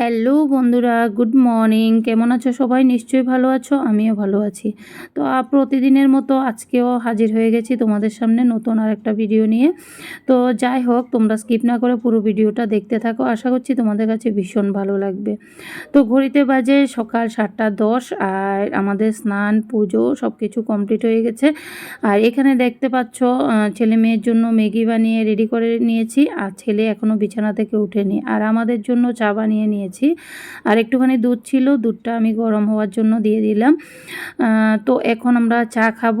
Hello বন্ধুরা, good morning. কেমন আছো সবাই? নিশ্চয়ই ভালো আছো, আমিও ভালো আছি। তো প্রতিদিনের মতো আজকেও হাজির হয়ে গেছি তোমাদের সামনে নতুন আর একটা ভিডিও নিয়ে। তো যাই হোক, তোমরা স্কিপ না করে পুরো ভিডিওটা দেখতে থাকো, আশা করছি তোমাদের কাছে ভীষণ ভালো লাগবে। তো ঘড়িতে বাজে সকাল সাতটা দশ, আর আমাদের স্নান, পুজো সব কিছু কমপ্লিট হয়ে গেছে। আর এখানে দেখতে পাচ্ছ ছেলে মেয়ের জন্য ম্যাগি বানিয়ে রেডি করে নিয়েছি, আর ছেলে এখনও বিছানা থেকে উঠেনি। আর আমাদের জন্য চা বানিয়ে নিয়েছি। আর একটুখানি দুধ ছিল, দুধটা আমি গরম হওয়ার জন্য দিয়ে দিলাম। তো এখন আমরা চা খাব।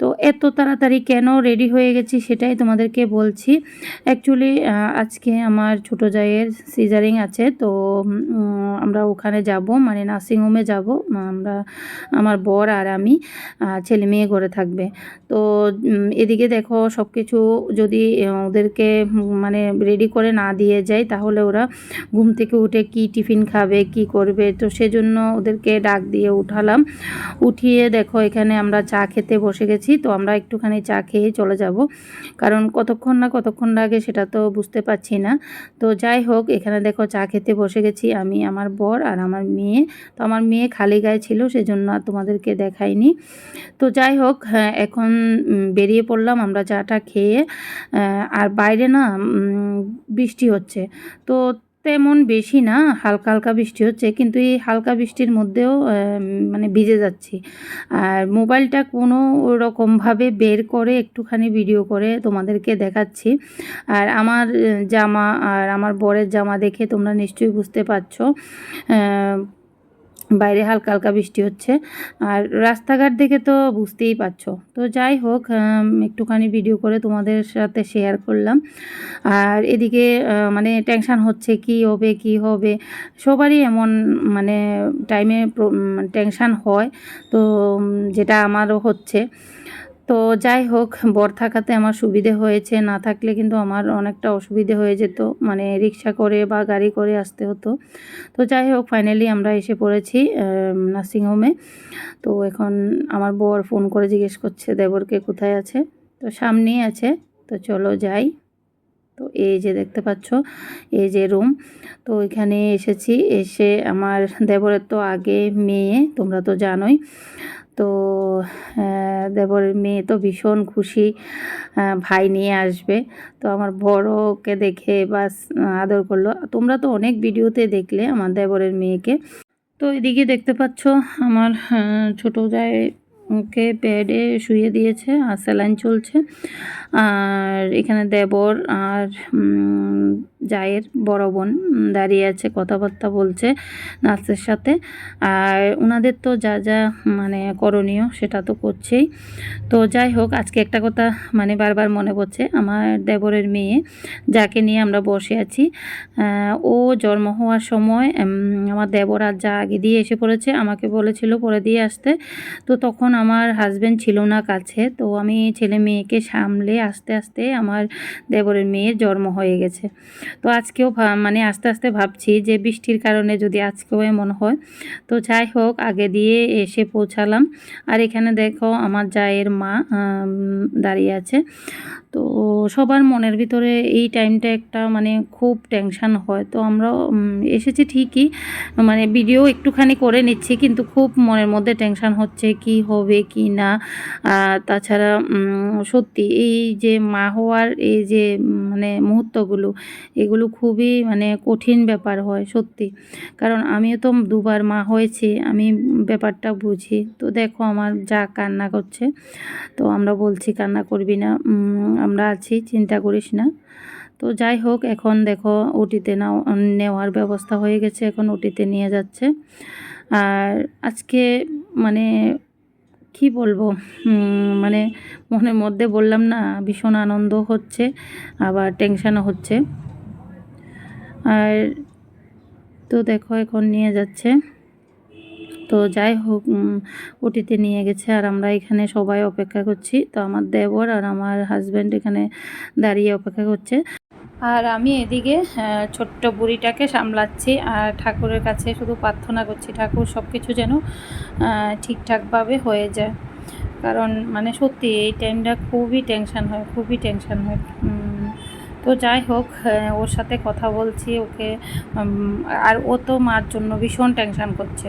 তো এত তাড়াতাড়ি কেন রেডি হয়ে গেছি সেটাই তোমাদেরকে বলছি। অ্যাকচুয়ালি আজকে আমার ছোটো জায়ের সিজারিং আছে, তো আমরা ওখানে যাব মানে নার্সিংহোমে যাব। আমরা, আমার বর আর আমি ছেলে মেয়ে ঘরে থাকবে। তো এদিকে দেখো সব কিছু যদি ওদেরকে মানে রেডি করে না দিয়ে যায়, তাহলে ওরা ঘুম থেকে উঠে কি টিফিন খাবে, কি করবে, তো সেজন্য ওদেরকে ডাক দিয়ে উঠালাম। উঠিয়ে দেখো, এখানে আমরা চা খেতে বসে গেছি, তো আমরা একটুখানি চা খেয়ে চলে যাব। কারণ কতক্ষণ না কতক্ষণ লাগে সেটা তো বুঝতে পারছি না। তো যাই হোক, এখানে দেখো চা খেতে বসে গেছি আমি, আমার বর আর আমার মেয়ে। তো আমার মেয়ে খালি গায়ে ছিল, সেজন্য আর তোমাদেরকে দেখাইনি। তো যাই হোক হ্যাঁ এখন বেরিয়ে পড়লাম আমরা চাটা খেয়ে। আর বাইরে না বৃষ্টি হচ্ছে। তো তেমন বেশি না, হালকা হালকা বৃষ্টি হচ্ছে, কিন্তু এই হালকা বৃষ্টির মধ্যেও মানে ভিজে যাচ্ছি। আর মোবাইলটা কোনো রকমভাবে বের করে একটুখানি ভিডিও করে তোমাদেরকে দেখাচ্ছি। আর আমার জামা আর আমার বরের জামা দেখে তোমরা নিশ্চয়ই বুঝতে পারছ। বাইরে হালকা হালকা বৃষ্টি হচ্ছে। আর রাস্তাঘাট দেখে তো বুঝতেই পারছ। তো যাই হোক একটুখানি ভিডিও করে তোমাদের সাথে শেয়ার করলাম। আর এদিকে মানে টেনশান হচ্ছে কি হবে কি হবে? সবারই এমন মানে টাইমে টেনশান হয়। তো যেটা আমারও হচ্ছে। তো যাই হোক, বর থাকাতে আমার সুবিধে হয়েছে। না থাকলে কিন্তু আমার অনেকটা অসুবিধে হয়ে যেত। মানে রিক্সা করে বা গাড়ি করে আসতে হতো। তো যাই হোক ফাইনালি আমরা এসে পড়েছি নার্সিংহোমে তো এখন আমার বর ফোন করে জিজ্ঞেস করছে দেবরকে কোথায় আছে? তো সামনেই আছে। তো চলো যাই। তো এই যে দেখতে পাচ্ছ, এই যে রুম তো এখানে এসেছি। এসে আমার দেবরের তো আগে মেয়ে, তোমরা তো জানোই। তো দেবর মেয়ে তো ভীষণ খুশি ভাই নিয়ে আসবে। তো আমার বড়কে দেখে বাস আদর করল। তোমরা তো অনেক ভিডিওতে দেখলে আমার দেবরের মেয়েকে। তো এদিকে দেখতে পাচ্ছ আমার ছোট যায় ওকে বেডে শুয়ে দিয়েছে, আর স্যালাইন চলছে। আর এখানে দেবর আর জায়ের বড় বোন দাঁড়িয়ে আছে, কথাবার্তা বলছে নার্সের সাথে। আর ওনাদের তো যা যা মানে করণীয়, সেটা তো করছেই। তো যাই হোক, আজকে একটা কথা মানে বারবার মনে পড়ছে আমার দেবরের মেয়ে, যাকে নিয়ে আমরা বসে আছি। ও জন্ম হওয়ার সময় আমার দেবর আর যা আগে দিয়ে এসে পড়েছে, আমাকে বলেছিল পরে দিয়ে আসতে। তো তখন আমার হাজব্যান্ড ছিল না কাছে, তো আমি ছেলে মেয়েকে সামলে আস্তে আস্তে আমার দেবরের মেয়ের জন্ম হয়ে গেছে। তো আজকেও মানে আস্তে আস্তে ভাবছি যে বৃষ্টির কারণে যদি আজকেও এমন হয়, তো যাই হোক, আগে দিয়ে এসে পৌঁছালাম। আর এখানে দেখো আমার জায়ের মা দাঁড়িয়ে আছে। তো সবার মনের ভিতরে এই টাইমটা একটা মানে খুব টেনশান হয়। তো আমরা এসেছি ঠিকই। মানে ভিডিও একটুখানি করে নিচ্ছি কিন্তু খুব মনের মধ্যে টেনশান হচ্ছে কি হবে, কি না। তাছাড়া সত্যি এই যে মা হওয়ার এই যে মানে মুহূর্তগুলো, এগুলো খুবই মানে কঠিন ব্যাপার হয় সত্যি। কারণ আমিও তো দুবার মা হয়েছি, আমি ব্যাপারটা বুঝি। তো দেখো আমার যা কান্না করছে। তো আমরা বলছি, কান্না করবি না। আমরা আছি, চিন্তা করিস না। তো যাই হোক, এখন দেখো ওটিতে নাও, নেওয়ার ব্যবস্থা হয়ে গেছে, এখন ওটিতে নিয়ে যাচ্ছে। আর আজকে মানে কি বলব মানে মনের মধ্যে বললাম না, ভীষণ আনন্দ হচ্ছে, আবার টেনশানও হচ্ছে। আর তো দেখো, এখন নিয়ে যাচ্ছে। তো যাই হোক ওটিতে নিয়ে গেছে আর আমরা এখানে সবাই অপেক্ষা করছি। তো আমার দেবর আর আমার হাজব্যান্ড এখানে দাঁড়িয়ে অপেক্ষা করছে। আর আমি এদিকে ছোট্ট বুড়িটাকে সামলাচ্ছি আর ঠাকুরের কাছে শুধু প্রার্থনা করছি, ঠাকুর সব কিছু যেন ঠিকঠাকভাবে হয়ে যায়। কারণ মানে সত্যি এই টাইমটা খুবই টেনশন হয়, খুবই টেনশন হয়। তো যাই হোক ওর সাথে কথা বলছি, ওকে আর ও তো মার জন্য ভীষণ টেনশন করছে।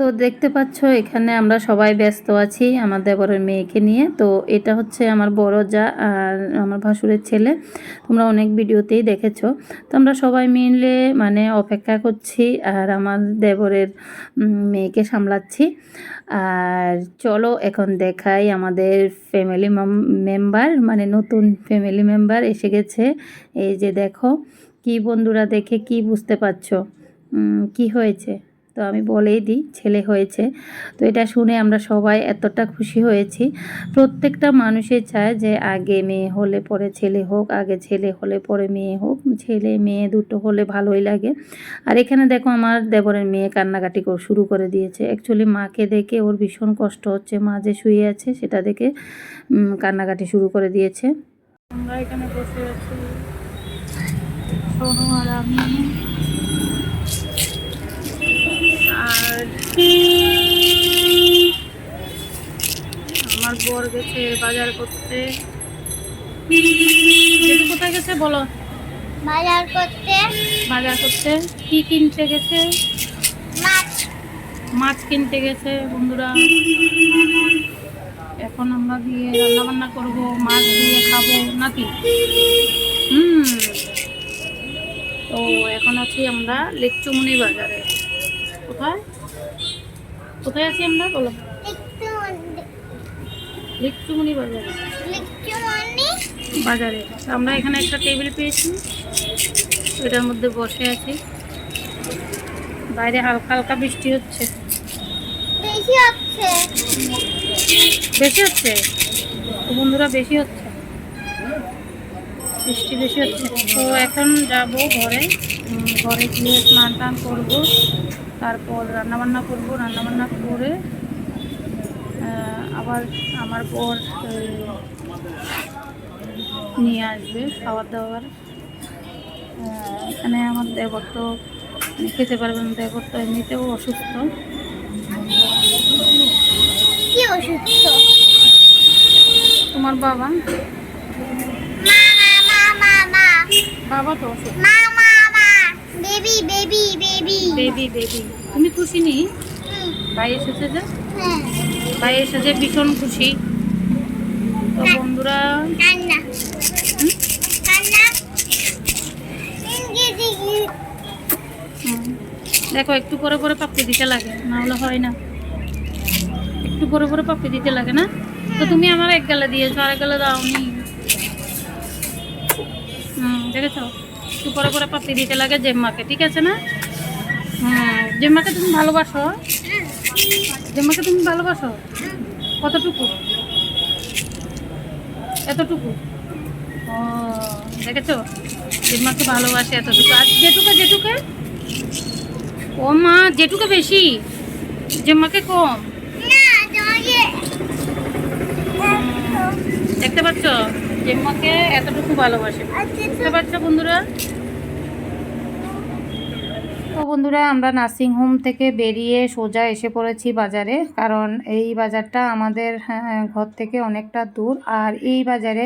তো দেখতে পাচ্ছ, এখানে আমরা সবাই ব্যস্ত আছি আমার দেবরের মেয়েকে নিয়ে। তো এটা হচ্ছে আমার বড় যা আর আমার ভাসুরের ছেলে। তোমরা অনেক ভিডিওতেই দেখেছ। তো আমরা সবাই মিলে মানে অপেক্ষা করছি আর আমার দেবরের মেয়েকে সামলাচ্ছি। আর চলো এখন দেখাই আমাদের ফ্যামিলি মেম্বার মানে নতুন ফ্যামিলি মেম্বার এসে গেছে। এই যে দেখো, কি বন্ধুরা দেখে কি বুঝতে পারছ? কি হয়েছে? তো আমি বলেই দিই, ছেলে হয়েছে। তো এটা শুনে আমরা সবাই এতটা খুশি হয়েছি। প্রত্যেকটা মানুষই চায় যে আগে মেয়ে হলে পরে ছেলে হোক, আগে ছেলে হলে পরে মেয়ে হোক, ছেলে মেয়ে দুটো হলে ভালোই লাগে। আর এখানে দেখো আমার দেবরের মেয়ে কান্নাকাটি শুরু করে দিয়েছে। অ্যাকচুয়ালি মাকে দেখে ওর ভীষণ কষ্ট হচ্ছে। মা যে শুয়ে আছে সেটা দেখে কান্নাকাটি শুরু করে দিয়েছে। আমরা এখানে বসে আছি। সোনু আর আমি আর আমার বর গেছে বাজার করতে। কোথায় গেছে বলো? বাজার করতে। বাজার করতে। কি কিনতে গেছে? মাছ। মাছ কিনতে গেছে বন্ধুরা। এখন আমরা দিয়ে রান্না বান্না করব মাছ দিয়ে খাব নাকি? হুম। তো এখন আছি আমরা লেকচুমনি বাজারে। কোথায়? কোথায় আছি আমরা? বলো। একটু বাজারে। বাজারে। আমরা এখানে একটা টেবিল পেয়েছি। এটার মধ্যে বসে আছি। বাইরে হালকা হালকা বৃষ্টি হচ্ছে। বেশি হচ্ছে। বেশি হচ্ছে? বন্ধুরা বেশি হচ্ছে? বৃষ্টি বেশি হচ্ছে। তো এখন যাব ঘরে। ঘরে গিয়ে স্নান টান করব। তারপর রান্নাবান্না করব রান্নাবান্না করে আবার আমার পর নিয়ে আসবে খাবার দাবার এখানে আমার দেবর তো খেতে পারবে না দেবর তো এমনিতেও অসুস্থ। কি অসুস্থ? তোমার বাবা? বাবা তো অসুস্থ। বেবি বেবি তুমি খুশি নি? ভাই এসেছে যে? ভাই এসেছে, ভীষণ খুশি। তো বন্ধুরা দেখো, একটু পরে পরে পাপ্পি দিতে লাগে না হলে হয় না। একটু পরে পরে পাপ্পি দিতে লাগে না? তো তুমি আমার এক গেলে দিয়েছ, আর এক গেলে দাওনি। হুম, দেখেছ? একটু পরে পরে পাপ্পি দিতে লাগে জেম্মাকে, ঠিক আছে না? হুম জেম্মাকে তুমি ভালোবাসো? জেম্মাকে তুমি ভালোবাসো? কতটুকু? এতটুকু? ও, দেখেছ? জেম্মাকে ভালোবাসে এতটুকু। আর জেঠুকে জেঠুকে ও মা জেঠুকে বেশি? জেম্মাকে কম? দেখতে পাচ্ছ? জেম্মাকে এতটুকু ভালোবাসে। বুঝতে পারছ বন্ধুরা? তো বন্ধুরা আমরা নার্সিংহোম থেকে বেরিয়ে সোজা এসে পড়েছি বাজারে। কারণ এই বাজারটা আমাদের হ্যাঁ, ঘর থেকে অনেকটা দূর। আর এই বাজারে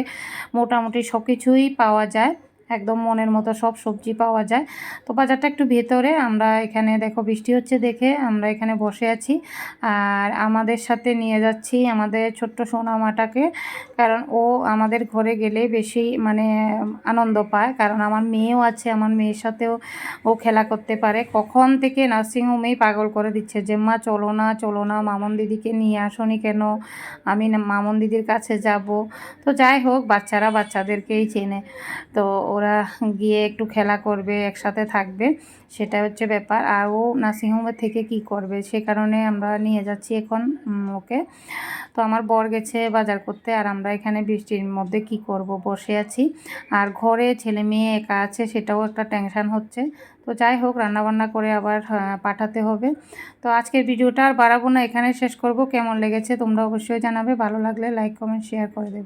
মোটামুটি সব কিছুই পাওয়া যায়। একদম মনের মতো সব সবজি পাওয়া যায়। তো বাজারটা একটু ভেতরে, আমরা এখানে দেখো বৃষ্টি হচ্ছে দেখে আমরা এখানে বসে আছি। আর আমাদের সাথে নিয়ে যাচ্ছি আমাদের ছোট্ট সোনামাটাকে, কারণ ও আমাদের ঘরে গেলে বেশি মানে আনন্দ পায়। কারণ আমার মেয়েও আছে, আমার মেয়ের সাথেও ও খেলা করতে পারে। কখন থেকে নার্সিংহোমেই পাগল করে দিচ্ছে যে, মা, চলো না চলো না, মামন দিদিকে নিয়ে আসনি কেন? আমি মামন দিদির কাছে যাব। তো যাই হোক, বাচ্চারা বাচ্চাদেরকেই চেনে। তো ওরা গিয়ে একটু খেলা করবে, একসাথে থাকবে সেটা হচ্ছে ব্যাপার। আর ও নার্সিংহোমে থেকে কি করবে, সে কারণে আমরা নিয়ে যাচ্ছি এখন ওকে। তো আমার বর গেছে বাজার করতে, আর আমরা এখানে বৃষ্টির মধ্যে কি করব, বসে আছি। আর ঘরে ছেলে মেয়ে একা আছে, সেটাও একটা টেনশান হচ্ছে। তো যাই হোক, রান্নাবান্না করে আবার পাঠাতে হবে। তো আজকের ভিডিওটা আর বাড়াবো না এখানে শেষ করব। কেমন লেগেছে তোমরা অবশ্যই জানাবে। ভালো লাগলে লাইক, কমেন্ট শেয়ার করে দেবে।